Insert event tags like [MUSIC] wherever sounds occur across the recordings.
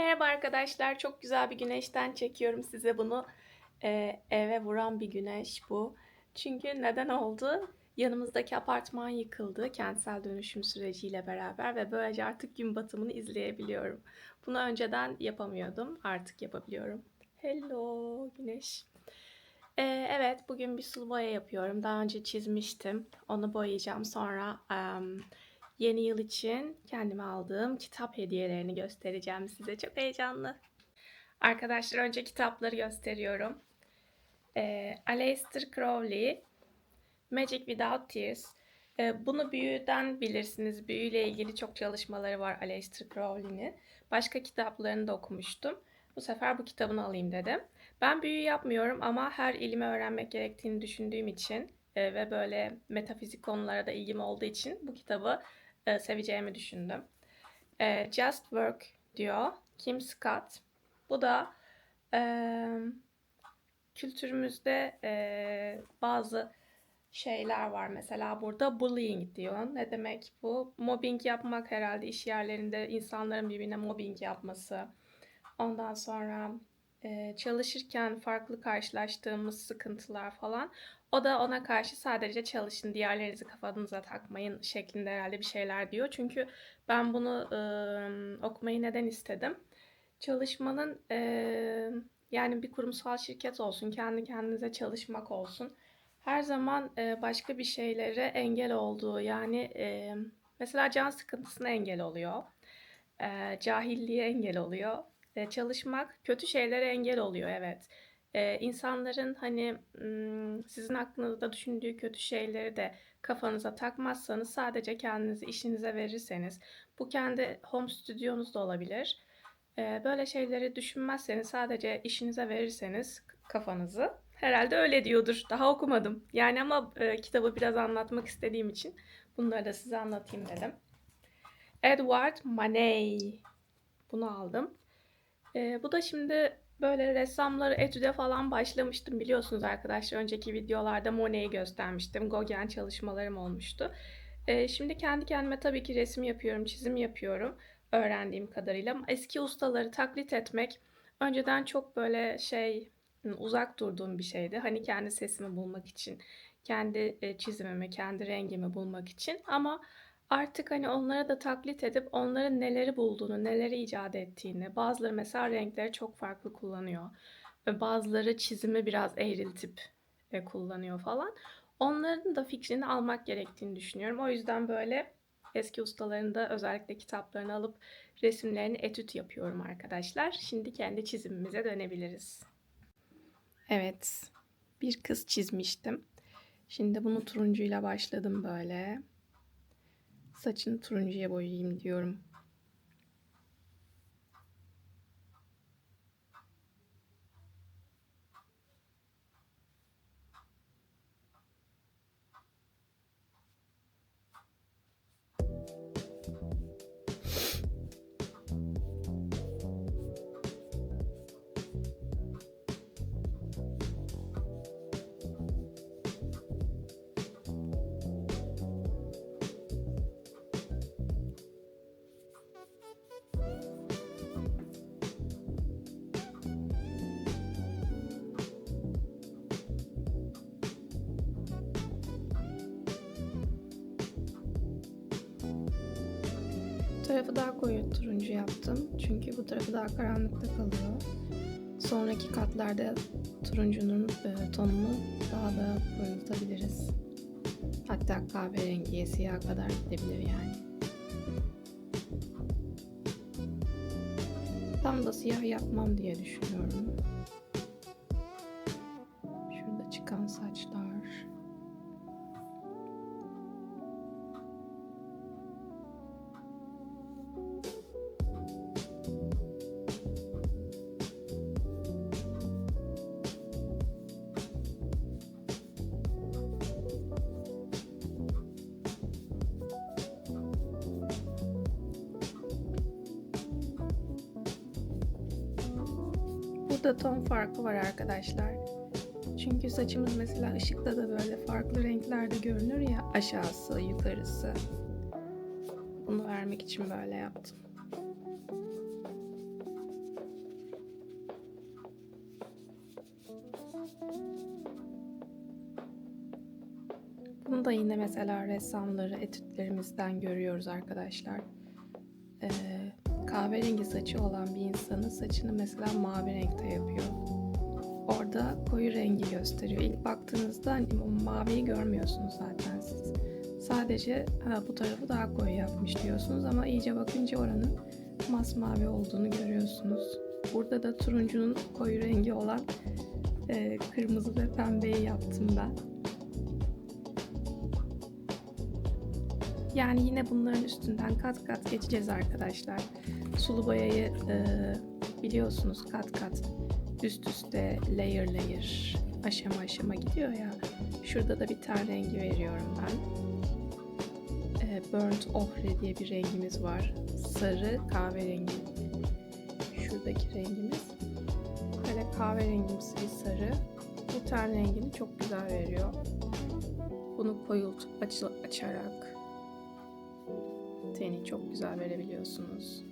Merhaba arkadaşlar. Çok güzel bir güneşten çekiyorum size bunu. Ee, eve vuran bir güneş bu. Çünkü neden oldu? Yanımızdaki apartman yıkıldı kentsel dönüşüm süreciyle beraber ve böylece artık gün batımını izleyebiliyorum. Bunu önceden yapamıyordum. Artık yapabiliyorum. Hello güneş. Ee, evet bugün bir sulu boya yapıyorum. Daha önce çizmiştim. Onu boyayacağım. Sonra em, yeni yıl için kendime aldığım kitap hediyelerini göstereceğim size. Çok heyecanlı. Arkadaşlar önce kitapları gösteriyorum. Ee, Aleister Crowley, Magic Without Tears. Ee, bunu büyüden bilirsiniz. Büyüyle ilgili çok çalışmaları var Aleister Crowley'nin. Başka kitaplarını da okumuştum. Bu sefer bu kitabını alayım dedim. Ben büyü yapmıyorum ama her ilmi öğrenmek gerektiğini düşündüğüm için e, ve böyle metafizik konulara da ilgim olduğu için bu kitabı e, seveceğimi düşündüm. E, Just Work diyor Kim Scott. Bu da e, kültürümüzde e, bazı şeyler var. Mesela burada bullying diyor. Ne demek bu? Mobbing yapmak herhalde iş yerlerinde insanların birbirine mobbing yapması. Ondan sonra e, çalışırken farklı karşılaştığımız sıkıntılar falan. O da ona karşı sadece çalışın, diğerlerinizi kafanıza takmayın şeklinde herhalde bir şeyler diyor. Çünkü ben bunu e, okumayı neden istedim? Çalışmanın e, yani bir kurumsal şirket olsun, kendi kendinize çalışmak olsun. Her zaman e, başka bir şeylere engel olduğu yani e, mesela can sıkıntısına engel oluyor. E, cahilliğe engel oluyor. Çalışmak kötü şeylere engel oluyor evet. E, insanların hani sizin hakkınızda düşündüğü kötü şeyleri de kafanıza takmazsanız sadece kendinizi işinize verirseniz bu kendi home stüdyonuz da olabilir. E, böyle şeyleri düşünmezseniz sadece işinize verirseniz kafanızı herhalde öyle diyordur. Daha okumadım. Yani ama e, kitabı biraz anlatmak istediğim için bunları da size anlatayım dedim. Edward Manet. Bunu aldım. E, bu da şimdi böyle ressamları etüde falan başlamıştım biliyorsunuz arkadaşlar. Önceki videolarda Monet'i göstermiştim. Gauguin çalışmalarım olmuştu. E, şimdi kendi kendime tabii ki resim yapıyorum, çizim yapıyorum öğrendiğim kadarıyla. Eski ustaları taklit etmek önceden çok böyle şey uzak durduğum bir şeydi. Hani kendi sesimi bulmak için, kendi çizimimi, kendi rengimi bulmak için ama Artık hani onlara da taklit edip onların neleri bulduğunu, neleri icat ettiğini, bazıları mesela renkleri çok farklı kullanıyor. Ve bazıları çizimi biraz eğriltip e, kullanıyor falan. Onların da fikrini almak gerektiğini düşünüyorum. O yüzden böyle eski ustaların da özellikle kitaplarını alıp resimlerini etüt yapıyorum arkadaşlar. Şimdi kendi çizimimize dönebiliriz. Evet, bir kız çizmiştim. Şimdi bunu turuncuyla başladım böyle. Saçını turuncuya boyayayım diyorum. Tarafı daha koyu turuncu yaptım. Çünkü bu tarafı daha karanlıkta kalıyor. Sonraki katlarda turuncunun e, tonunu daha da koyultabiliriz. Hatta kahverengiye, siyah kadar gidebilir yani. Tam da siyah yapmam diye düşünüyorum. Burada ton farkı var arkadaşlar. Çünkü saçımız mesela ışıkta da böyle farklı renklerde görünür ya aşağısı, yukarısı. Bunu vermek için böyle yaptım. Bunu da yine mesela ressamları etütlerimizden görüyoruz arkadaşlar. Ee, kahverengi saçı olan bir insanın saçını mesela mavi renkte yapıyor. Orada koyu rengi gösteriyor. İlk baktığınızda hani o maviyi görmüyorsunuz zaten siz. Sadece ha, bu tarafı daha koyu yapmış diyorsunuz ama iyice bakınca oranın masmavi olduğunu görüyorsunuz. Burada da turuncunun koyu rengi olan e, kırmızı ve pembeyi yaptım ben. Yani yine bunların üstünden kat kat geçeceğiz arkadaşlar. Sulu boyayı e, biliyorsunuz kat kat üst üste layer layer aşama aşama gidiyor ya. Şurada da bir tane rengi veriyorum ben. E, burnt ochre diye bir rengimiz var. Sarı kahverengi. Şuradaki rengimiz. Böyle kahverengimsi bir sarı. Bu ten rengini çok güzel veriyor. Bunu koyultup aç açarak teni çok güzel verebiliyorsunuz.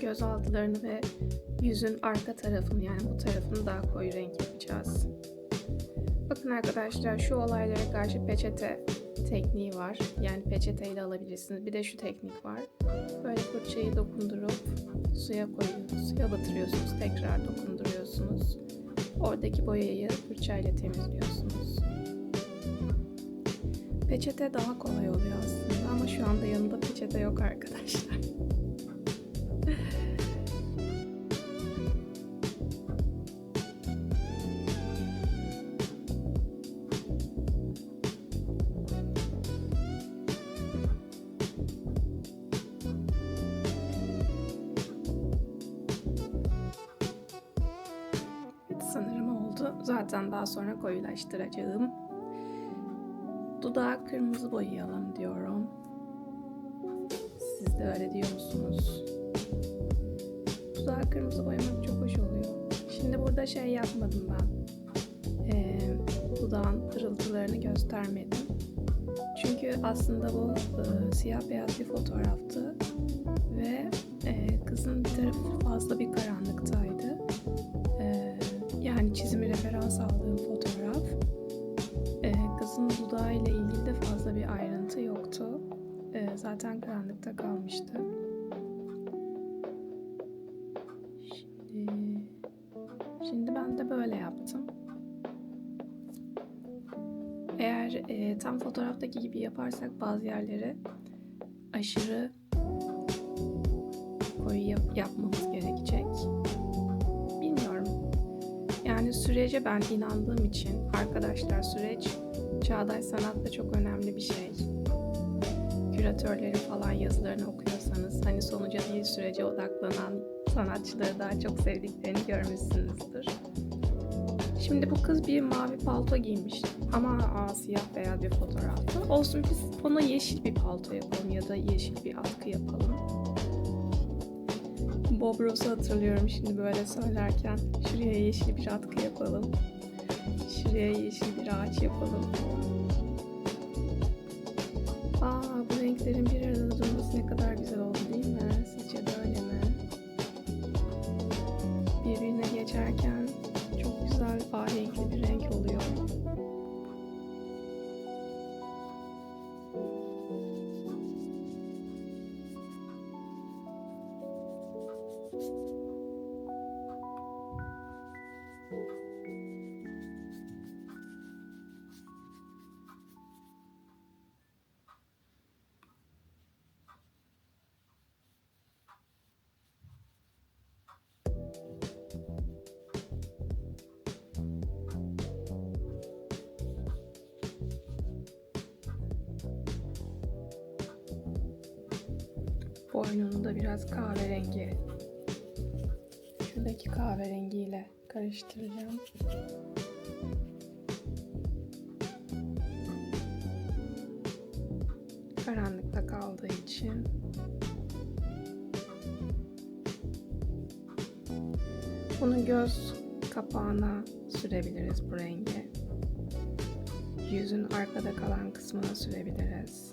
Şimdi bu göz altılarını ve yüzün arka tarafını yani bu tarafını daha koyu renk yapacağız. Bakın arkadaşlar şu olaylara karşı peçete tekniği var. Yani peçeteyle alabilirsiniz. Bir de şu teknik var. Böyle fırçayı dokundurup suya koyuyorsunuz. Suya batırıyorsunuz. Tekrar dokunduruyorsunuz. Oradaki boyayı fırçayla temizliyorsunuz. Peçete daha kolay oluyor aslında ama şu anda yanında peçete yok arkadaşlar. [LAUGHS] sanırım oldu. Zaten daha sonra koyulaştıracağım. Dudağı kırmızı boyayalım diyorum. Siz de öyle diyor musunuz? Kırmızı boyamak çok hoş oluyor. Şimdi burada şey yapmadım ben. Ee, dudağın pırıltılarını göstermedim. Çünkü aslında bu e, siyah beyaz bir fotoğraftı. Ve e, kızın bir tarafı fazla bir karanlıktaydı. E, yani çizimi referans aldığım fotoğraf. E, kızın dudağı ile ilgili de fazla bir ayrıntı yoktu. E, zaten karanlıkta kalmıştı. Tam fotoğraftaki gibi yaparsak bazı yerleri aşırı koyu yap- yapmamız gerekecek. Bilmiyorum. Yani sürece ben inandığım için arkadaşlar süreç çağdaş sanatta çok önemli bir şey. Küratörlerin falan yazılarını okuyorsanız hani sonuca değil sürece odaklanan sanatçıları daha çok sevdiklerini görmüşsünüzdür. Şimdi bu kız bir mavi palto giymiş ama aa, siyah beyaz bir fotoğraftı. Olsun biz ona yeşil bir palto yapalım ya da yeşil bir atkı yapalım. Bob Ross'u hatırlıyorum şimdi böyle söylerken. Şuraya yeşil bir atkı yapalım. Şuraya yeşil bir ağaç yapalım. Aa bu renklerin bir arada durması ne kadar güzel oldu değil mi? Sizce de öyle mi? Birbirine geçerken çok güzel ahenkli Boynunu da biraz kahverengi. Şuradaki kahverengiyle karıştıracağım. Karanlıkta kaldığı için Bunu göz kapağına sürebiliriz bu rengi. Yüzün arkada kalan kısmına sürebiliriz.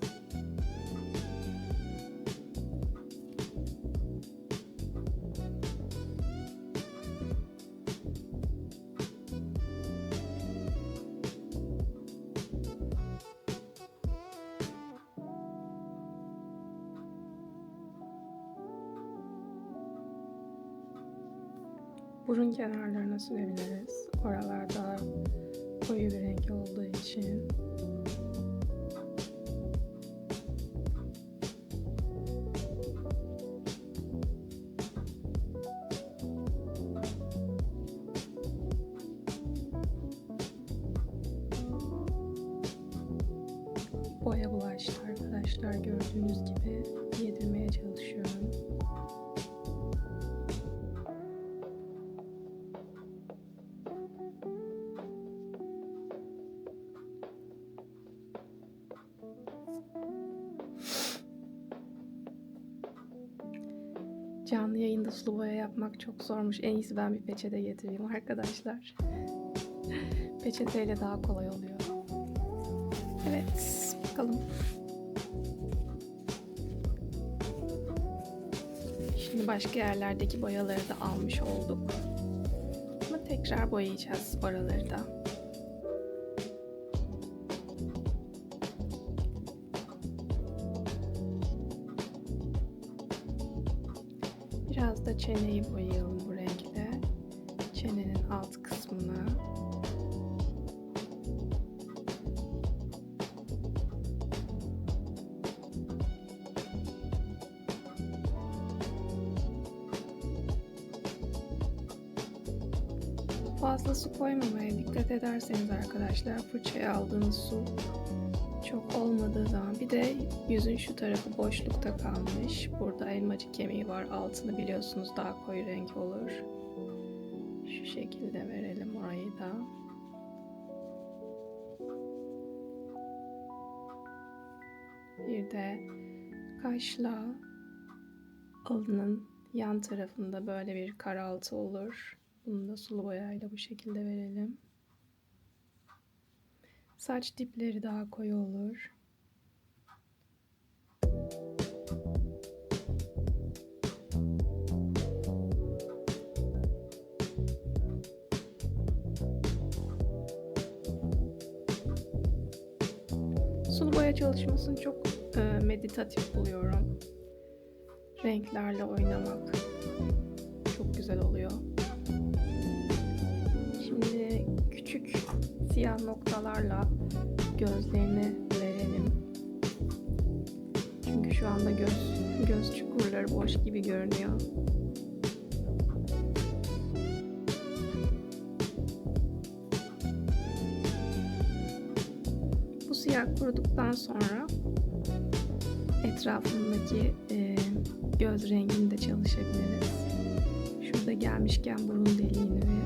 Burun kenarlarına sürebiliriz. Oralar daha koyu bir renk olduğu için. Boya bulaştı arkadaşlar gördüğünüz Sulu boya yapmak çok zormuş. En iyisi ben bir peçete getireyim arkadaşlar. [LAUGHS] Peçeteyle daha kolay oluyor. Evet, bakalım. Şimdi başka yerlerdeki boyaları da almış olduk. Ama tekrar boyayacağız oraları da. Çeneyi boyayalım bu renkle. Çenenin alt kısmını. Fazla su koymamaya dikkat ederseniz arkadaşlar fırçaya aldığınız su çok olmadığı zaman bir de yüzün şu tarafı boşlukta kalmış. Burada elmacık kemiği var. Altını biliyorsunuz daha koyu renk olur. Şu şekilde verelim orayı da. Bir de kaşla alnın yan tarafında böyle bir karaltı olur. Bunu da sulu boyayla bu şekilde verelim. Saç dipleri daha koyu olur. Sulu boya çalışmasını çok e, meditatif buluyorum. Renklerle oynamak çok güzel oluyor. Şimdi küçük siyah noktalarla gözlerini verelim. Çünkü şu anda göz göz çukurları boş gibi görünüyor. Bu siyah kuruduktan sonra etrafındaki e, göz rengini de çalışabiliriz. Şurada gelmişken burun deliğini ve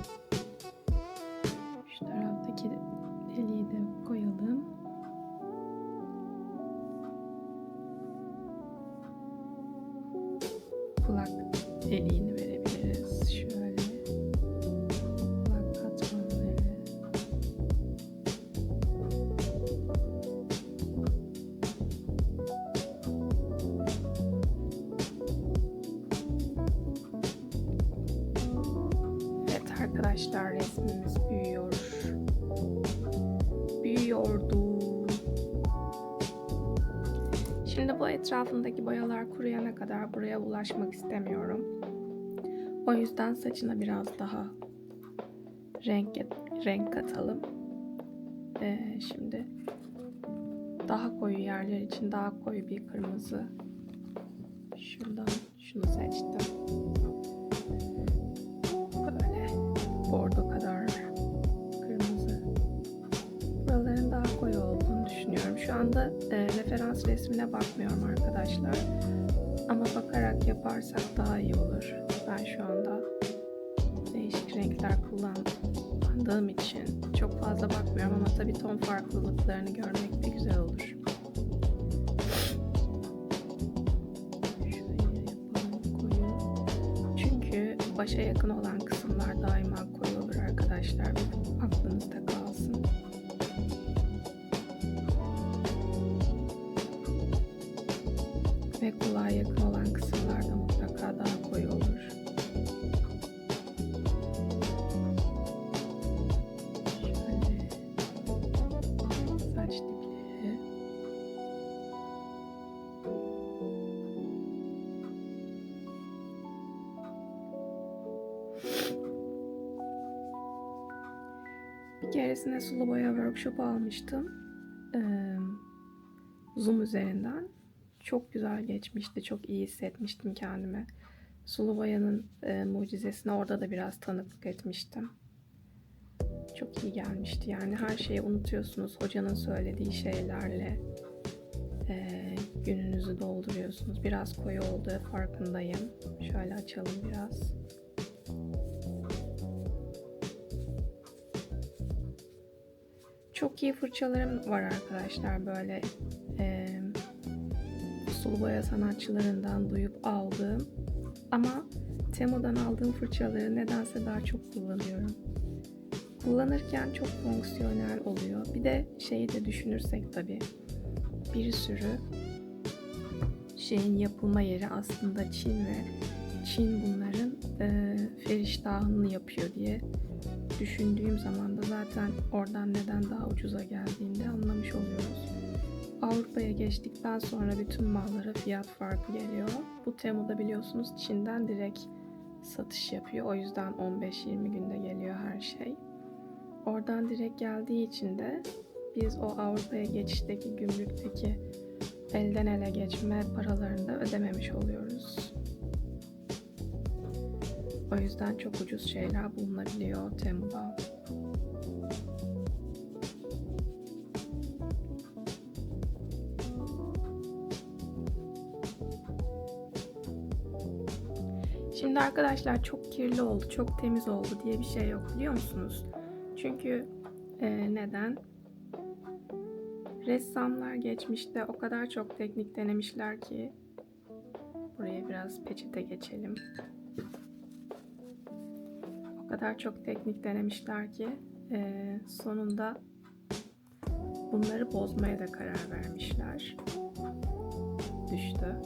arkadaşlar resmimiz büyüyor. Büyüyordu. Şimdi bu etrafındaki boyalar kuruyana kadar buraya ulaşmak istemiyorum. O yüzden saçına biraz daha renk renk katalım. Ee, şimdi daha koyu yerler için daha koyu bir kırmızı. Şuradan şunu seçtim. Anda e, referans resmine bakmıyorum arkadaşlar. Ama bakarak yaparsak daha iyi olur. Ben şu anda değişik renkler kullandığım için çok fazla bakmıyorum ama tabii ton farklılıklarını görmek de güzel olur. Şöyle yapalım koyu. Çünkü başa yakın olan Bir keresinde sulu boya workshop almıştım. Ee, Zoom üzerinden. Çok güzel geçmişti. Çok iyi hissetmiştim kendimi. Sulu boyanın e, mucizesine orada da biraz tanıklık etmiştim. Çok iyi gelmişti. Yani her şeyi unutuyorsunuz. Hocanın söylediği şeylerle e, gününüzü dolduruyorsunuz. Biraz koyu oldu farkındayım. Şöyle açalım biraz. Çok iyi fırçalarım var arkadaşlar böyle e, sulu boya sanatçılarından duyup aldığım ama Temu'dan aldığım fırçaları nedense daha çok kullanıyorum. Kullanırken çok fonksiyonel oluyor. Bir de şeyi de düşünürsek tabii bir sürü şeyin yapılma yeri aslında Çin ve Çin bunların e, feriştahını yapıyor diye düşündüğüm zaman da zaten oradan neden daha ucuza geldiğini de anlamış oluyoruz. Avrupa'ya geçtikten sonra bütün mallara fiyat farkı geliyor. Bu Temu'da biliyorsunuz Çin'den direkt satış yapıyor. O yüzden 15-20 günde geliyor her şey. Oradan direkt geldiği için de biz o Avrupa'ya geçişteki gümrükteki elden ele geçme paralarını da ödememiş oluyoruz. O yüzden çok ucuz şeyler bulunabiliyor Temu'da. Şimdi arkadaşlar çok kirli oldu, çok temiz oldu diye bir şey yok biliyor musunuz? Çünkü e, neden? Ressamlar geçmişte o kadar çok teknik denemişler ki buraya biraz peçete geçelim. Kadar çok teknik denemişler ki e, sonunda bunları bozmaya da karar vermişler. Düştü.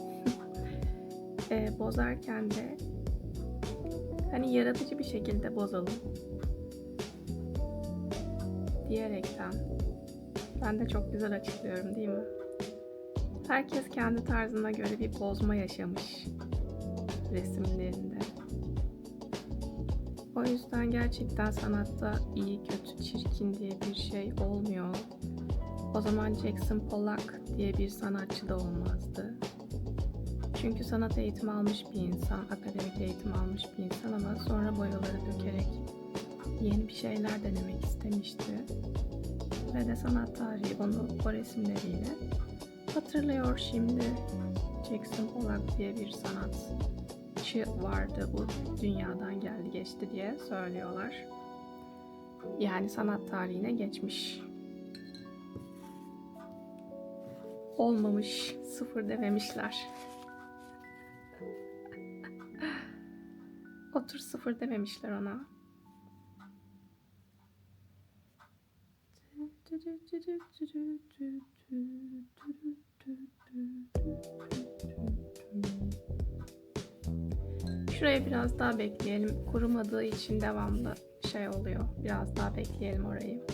[LAUGHS] e, bozarken de hani yaratıcı bir şekilde bozalım diyerekten ben de çok güzel açıklıyorum değil mi? Herkes kendi tarzına göre bir bozma yaşamış resimlerinde. O yüzden gerçekten sanatta iyi, kötü, çirkin diye bir şey olmuyor. O zaman Jackson Pollock diye bir sanatçı da olmazdı. Çünkü sanat eğitimi almış bir insan, akademik eğitim almış bir insan ama sonra boyaları dökerek yeni bir şeyler denemek istemişti. Ve de sanat tarihi onu o resimleriyle hatırlıyor şimdi. Jackson Pollock diye bir sanatçı vardı bu dünyadan geldi geçti diye söylüyorlar. Yani sanat tarihine geçmiş. Olmamış, sıfır dememişler. Otur sıfır dememişler ona. Şuraya biraz daha bekleyelim. Kurumadığı için devamlı şey oluyor. Biraz daha bekleyelim orayı.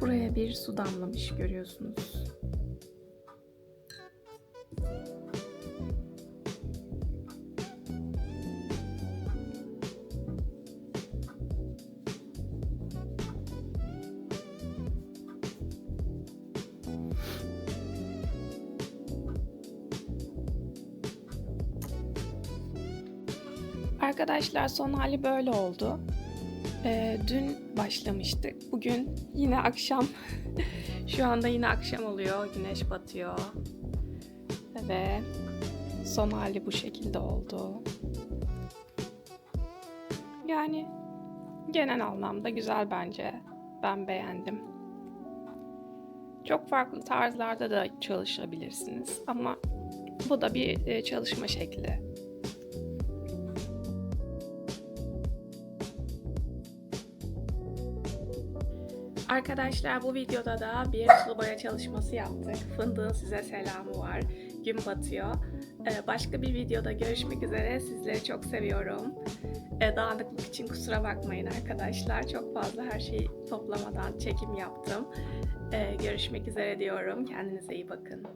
Buraya bir su damlamış görüyorsunuz. Arkadaşlar son hali böyle oldu. Ee, dün başlamıştık. Bugün yine akşam. [LAUGHS] Şu anda yine akşam oluyor. Güneş batıyor. Ve son hali bu şekilde oldu. Yani genel anlamda güzel bence. Ben beğendim. Çok farklı tarzlarda da çalışabilirsiniz ama bu da bir e, çalışma şekli. Arkadaşlar bu videoda da bir sulu boya çalışması yaptık. Fındığın size selamı var. Gün batıyor. Ee, Başka bir videoda görüşmek üzere. Sizleri çok seviyorum. Ee, Dağınıklık için kusura bakmayın arkadaşlar. Çok fazla her şeyi toplamadan çekim yaptım. Ee, Görüşmek üzere diyorum. Kendinize iyi bakın.